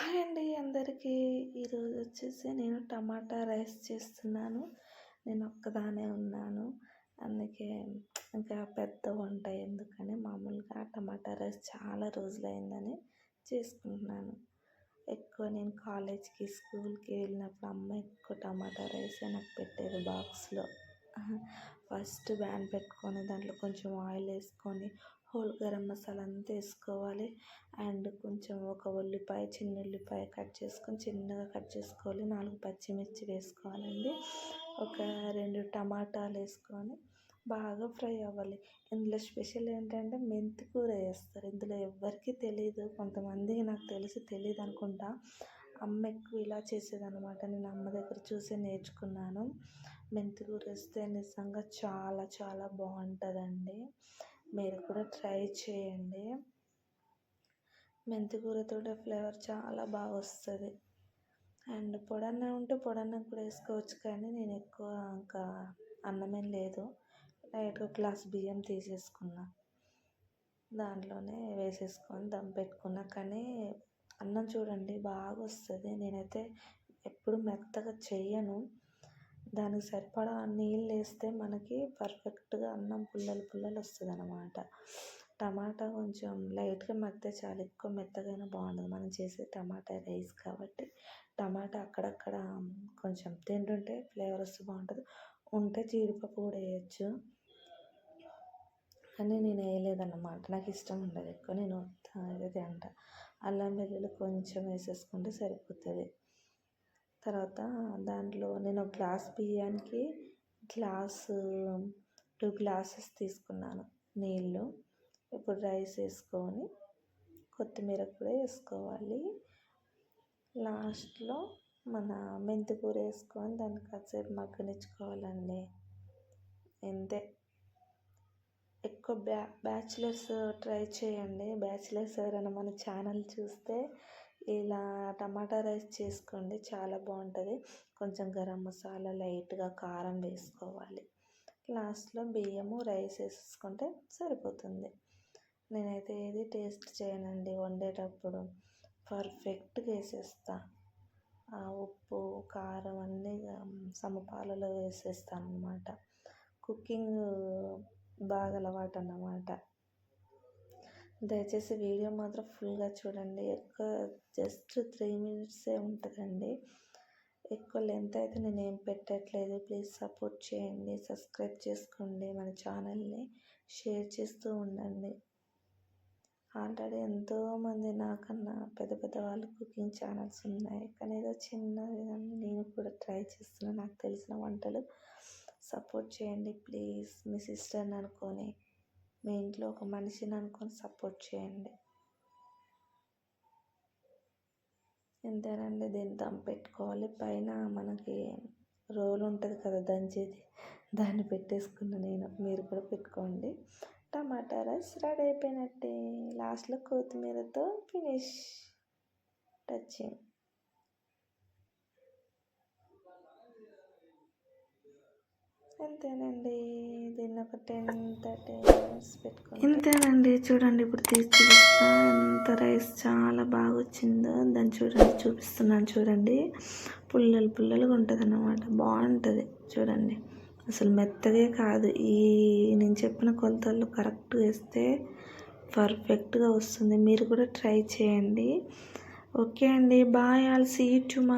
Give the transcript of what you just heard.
Hi అండి అందరికీ. ఈరోజు వచ్చేసి నేను టమాటా రైస్ చేస్తున్నాను. నేను ఒక్కదానే ఉన్నాను. అందుకే ఇంకా పెద్ద వంట ఎందుకని మామూలుగా టమాటా రైస్ చాలా రోజులైందని చేసుకుంటున్నాను. ఎక్కువ నేను కాలేజ్కి స్కూల్కి వెళ్ళినప్పుడు అమ్మ ఎక్కువ టమాటా రైస్ నాకు పెట్టేది బాక్స్లో. ఫస్ట్ బ్యాన్ పెట్టుకొని దాంట్లో కొంచెం ఆయిల్ వేసుకొని హోల్ గరం మసాలా అంతా వేసుకోవాలి. అండ్ కొంచెం ఒక ఉల్లిపాయ చిన్న ఉల్లిపాయ కట్ చేసుకొని చిన్నగా కట్ చేసుకోవాలి. నాలుగు పచ్చిమిర్చి వేసుకోవాలండి. ఒక రెండు టమాటాలు వేసుకొని బాగా ఫ్రై అవ్వాలి. ఇందులో స్పెషల్ ఏంటంటే మెంతి కూర వేస్తారు. ఇందులో ఎవ్వరికీ తెలియదు కొంతమందికి నాకు తెలిసి తెలియదు అనుకుంటా. అమ్మ ఎక్కువ ఇలా చేసేదనమాట నేను అమ్మ దగ్గర చూసి నేర్చుకున్నాను. మెంతి కూర వేస్తే నిజంగా చాలా చాలా బాగుంటుందండి. మీరు కూడా ట్రై చేయండి. మెంతికూరతో ఫ్లేవర్ చాలా బాగా వస్తుంది. అండ్ పొడన్న ఉంటే పొడన్న కూడా వేసుకోవచ్చు కానీ నేను ఎక్కువ ఇంకా అన్నమేం లేదు. లైట్గా గ్లాస్ బియ్యం తీసేసుకున్నా. దాంట్లోనే వేసేసుకొని దమ్ పెట్టుకున్నా కానీ అన్నం చూడండి బాగా వస్తుంది. నేనైతే ఎప్పుడు మెత్తగా చెయ్యను. దానికి సరిపడా నీళ్ళు వేస్తే మనకి పర్ఫెక్ట్గా అన్నం పుల్లలు పుల్లలు వస్తుంది అనమాట టమాటా కొంచెం లైట్గా మగ్గితే చాలు ఎక్కువ మెత్తగా బాగుండదు. మనం చేసే టమాటా రైస్ కాబట్టి టమాటా అక్కడక్కడ కొంచెం తింటుంటే ఫ్లేవర్ వస్తే బాగుంటుంది. ఉంటే జీడిపప్పు కూడా వేయచ్చు. కానీ నేను వేయలేదన్నమాట. నాకు ఇష్టం ఉండదు ఎక్కువ. నేను ఇది అంట అల్లం వెల్లుల్లి కొంచెం వేసేసుకుంటే సరిపోతుంది. తర్వాత దాంట్లో నేను గ్లాస్ బియ్యానికి గ్లాసు టూ గ్లాసెస్ తీసుకున్నాను నీళ్ళు. ఇప్పుడు రైస్ వేసుకొని కొత్తిమీర కూడా వేసుకోవాలి. లాస్ట్లో మన మెంతి కూర వేసుకొని దాన్ని కాసేపు మగ్గనిచ్చుకోవాలండి. అంతే. ఎక్కువ బ్యా బ్యాచిలర్స్ ట్రై చేయండి. బ్యాచిలర్స్ ఎవరైనా మన ఛానల్ చూస్తే ఇలా టమాటా రైస్ చేసుకోండి చాలా బాగుంటుంది. కొంచెం గరం మసాలా లైట్గా కారం వేసుకోవాలి. లాస్ట్లో బియ్యము రైస్ వేసుకుంటే సరిపోతుంది. నేనైతే ఏది టేస్ట్ చేయనండి వండేటప్పుడు. పర్ఫెక్ట్గా వేసేస్తా. ఉప్పు కారం అన్నీ సమపాలలో వేసేస్తాను అనమాట కుకింగ్ బాగా అలవాటు అన్నమాట దయచేసి వీడియో మాత్రం ఫుల్గా చూడండి. ఎక్కువ జస్ట్ త్రీ మినిట్సే ఉంటుందండి. ఎక్కువ లెంత్ అయితే నేను ఏం పెట్టట్లేదు. ప్లీజ్ సపోర్ట్ చేయండి. సబ్స్క్రైబ్ చేసుకోండి మన ఛానల్ని. షేర్ చేస్తూ ఉండండి. ఆల్రెడీ ఎంతోమంది నాకన్నా పెద్ద పెద్ద వాళ్ళు కుకింగ్ ఛానల్స్ ఉన్నాయి. కానీ ఏదో చిన్న విధంగా నేను కూడా ట్రై చేస్తున్నాను నాకు తెలిసిన వంటలు. సపోర్ట్ చేయండి ప్లీజ్. మీ సిస్టర్ని అనుకొని. మీ ఇంట్లో ఒక మనిషిని అనుకొని సపోర్ట్ చేయండి. ఎంతేనండి దీన్ని దమ్ పెట్టుకోవాలి. పైన మనకి రోల్ ఉంటుంది కదా దంచేది. దాన్ని పెట్టేసుకున్న నేను. మీరు కూడా పెట్టుకోండి. టమాటా రైస్ రెడీ అయిపోయినట్టే. లాస్ట్లో కొత్తిమీరతో ఫినిష్ టచింగ్ అంతేనండి. దీన్ని ఒక టెన్ థర్టీ మినిట్స్ పెట్టుకోండి. ఇంతేనండి. చూడండి ఇప్పుడు తీసి చూపిస్తా ఎంత రైస్ చాలా బాగా వచ్చిందో దాన్ని చూడండి. చూపిస్తున్నాను చూడండి. పుల్లలు పుల్లలుగా ఉంటుంది అన్నమాట బాగుంటుంది. చూడండి. అసలు మెత్తగే కాదు. ఈ నేను చెప్పిన కొలతలు కరెక్ట్ వేస్తే పర్ఫెక్ట్గా వస్తుంది. మీరు కూడా ట్రై చేయండి. ఓకే అండి. బాయ్. All see to